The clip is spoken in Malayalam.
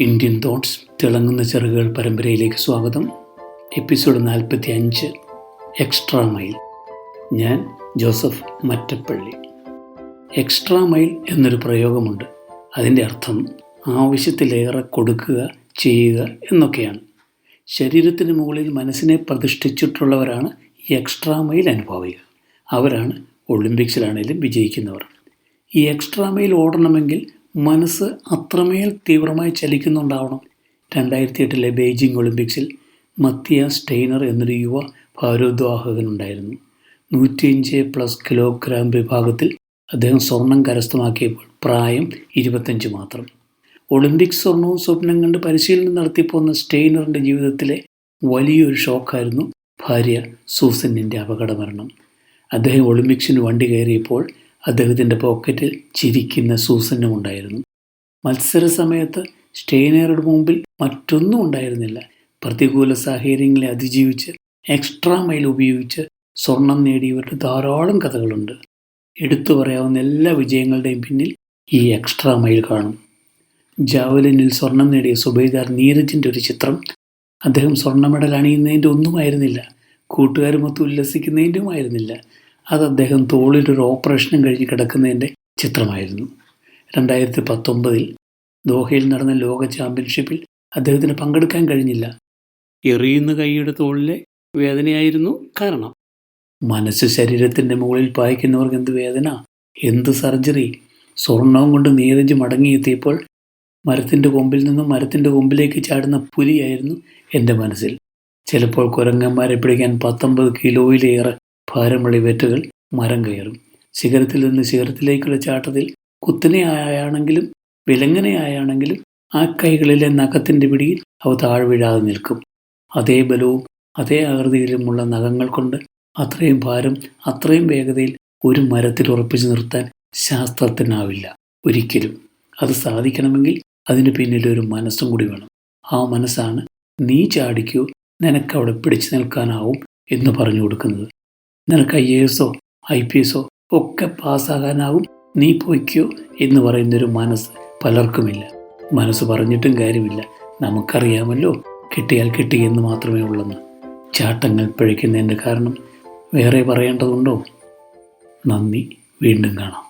ഇന്ത്യൻ തോട്ട്സ് തിളങ്ങുന്ന ചെറുകൾ പരമ്പരയിലേക്ക് സ്വാഗതം. എപ്പിസോഡ് നാൽപ്പത്തി അഞ്ച് എക്സ്ട്രാ മൈൽ ഞാൻ ജോസഫ് മറ്റപ്പള്ളി. എക്സ്ട്രാ മൈൽ എന്നൊരു പ്രയോഗമുണ്ട്. അതിന്റെ അർത്ഥം ആവശ്യത്തിലേറെ കൊടുക്കുക ചെയ്യുക എന്നൊക്കെയാണ്. ശരീരത്തിന് മുകളിൽ മനസ്സിനെ പ്രതിഷ്ഠിച്ചിട്ടുള്ളവരാണ് ഈ എക്സ്ട്രാ മൈൽ അനുഭവികൾ. അവരാണ് ഒളിമ്പിക്സിലാണേലും വിജയിക്കുന്നവർ. ഈ എക്സ്ട്രാ മൈൽ ഓടണമെങ്കിൽ മനസ്സ് അത്രമേൽ തീവ്രമായി ചലിക്കുന്നുണ്ടാവണം. രണ്ടായിരത്തി എട്ടിലെ ബെയ്ജിംഗ് ഒളിമ്പിക്സിൽ മത്തിയ സ്റ്റെയ്നർ എന്നൊരു യുവ ഭാരോദ്വാഹകനുണ്ടായിരുന്നു. നൂറ്റിയഞ്ച് പ്ലസ് കിലോഗ്രാം വിഭാഗത്തിൽ അദ്ദേഹം സ്വർണം കരസ്ഥമാക്കിയപ്പോൾ പ്രായം ഇരുപത്തഞ്ച് മാത്രം. ഒളിമ്പിക്സ് സ്വർണവും സ്വപ്നം കണ്ട് പരിശീലനം നടത്തിപ്പോന്ന സ്റ്റെയ്നറിന്റെ ജീവിതത്തിലെ വലിയൊരു ഷോക്കായിരുന്നു ഭാര്യ സൂസന്നിന്റെ അപകടമരണം. അദ്ദേഹം ഒളിമ്പിക്സിന് വണ്ടി കയറിയപ്പോൾ അദ്ദേഹത്തിന്റെ പോക്കറ്റിൽ ചിരിക്കുന്ന സൂസന്നും ഉണ്ടായിരുന്നു. മത്സര സമയത്ത് സ്റ്റെയ്നറുടെ മുമ്പിൽ മറ്റൊന്നും ഉണ്ടായിരുന്നില്ല. പ്രതികൂല സാഹചര്യങ്ങളെ അതിജീവിച്ച് എക്സ്ട്രാ മൈൽ ഉപയോഗിച്ച് സ്വർണം നേടിയവരുടെ ധാരാളം കഥകളുണ്ട്. എടുത്തു പറയാവുന്ന എല്ലാ വിജയങ്ങളുടെയും പിന്നിൽ ഈ എക്സ്ട്രാ മൈൽ കാണും. ജാവലിനിൽ സ്വർണം നേടിയ സുബൈദാർ നീരജിന്റെ ഒരു ചിത്രം അദ്ദേഹം സ്വർണ മെഡൽ അണിയുന്നതിന്റെ ഒന്നുമായിരുന്നില്ല. കൂട്ടുകാരുമൊത്ത് ഉല്ലസിക്കുന്നതിന്റെയുമായിരുന്നില്ല. അത് അദ്ദേഹം തോളിലൊരു ഓപ്പറേഷനും കഴിഞ്ഞ് കിടക്കുന്നതിന്റെ ചിത്രമായിരുന്നു. രണ്ടായിരത്തി പത്തൊമ്പതിൽ ദോഹയിൽ നടന്ന ലോക ചാമ്പ്യൻഷിപ്പിൽ അദ്ദേഹത്തിന് പങ്കെടുക്കാൻ കഴിഞ്ഞില്ല. എറിയുന്ന കൈയുടെ തോളിലെ വേദനയായിരുന്നു കാരണം. മനസ്സ് ശരീരത്തിന്റെ മുകളിൽ പായിക്കുന്നവർക്ക് എന്ത് വേദന? എന്ത് സർജറി? സ്വർണവും കൊണ്ട് നീരജ് മടങ്ങിയെത്തിയപ്പോൾ മരത്തിന്റെ കൊമ്പിൽ നിന്നും മരത്തിന്റെ കൊമ്പിലേക്ക് ചാടുന്ന പുലിയായിരുന്നു എന്റെ മനസ്സിൽ. ചിലപ്പോൾ കുരങ്ങന്മാരെ പിടിക്കാൻ പത്തൊമ്പത് കിലോയിലേറെ ഭാരമുള്ള വെറ്റുകൾ മരം കയറും. ശിഖരത്തിൽ നിന്ന് ശിഖരത്തിലേക്കുള്ള ചാട്ടത്തിൽ കുത്തനെയായാണെങ്കിലും വിലങ്ങനെയായാണെങ്കിലും ആ കൈകളിലെ നഖത്തിന്റെ പിടിയിൽ അവ താഴ്വീഴാതെ നിൽക്കും. അതേ ബലവും അതേ ആകൃതിയിലുമുള്ള നഖങ്ങൾ കൊണ്ട് അത്രയും ഭാരം അത്രയും വേഗതയിൽ ഒരു മരത്തിൽ ഉറപ്പിച്ചു നിർത്താൻ ശാസ്ത്രത്തിനാവില്ല ഒരിക്കലും. അത് സാധിക്കണമെങ്കിൽ അതിന് പിന്നിൽ ഒരു മനസ്സും കൂടി വേണം. ആ മനസ്സാണ് നീ ചാടിക്കോ നിനക്കവിടെ പിടിച്ചു നിൽക്കാനാവും എന്ന് പറഞ്ഞു കൊടുക്കുന്നത്. നിനക്ക് ഐ എ എസോ ഐ പി എസോ ഒക്കെ പാസ്സാകാനാവും. നീ പോയിക്കോ എന്ന് പറയുന്നൊരു മനസ്സ് പലർക്കുമില്ല. മനസ്സ് പറഞ്ഞിട്ടും കാര്യമില്ല. നമുക്കറിയാമല്ലോ കിട്ടിയാൽ കിട്ടിയെന്ന് മാത്രമേ ഉള്ളെന്ന്. ചാട്ടങ്ങൾ പിഴയ്ക്കുന്നതിന്റെ കാരണം വേറെ പറയേണ്ടതുണ്ടോ? നന്ദി വീണ്ടും കാണാം.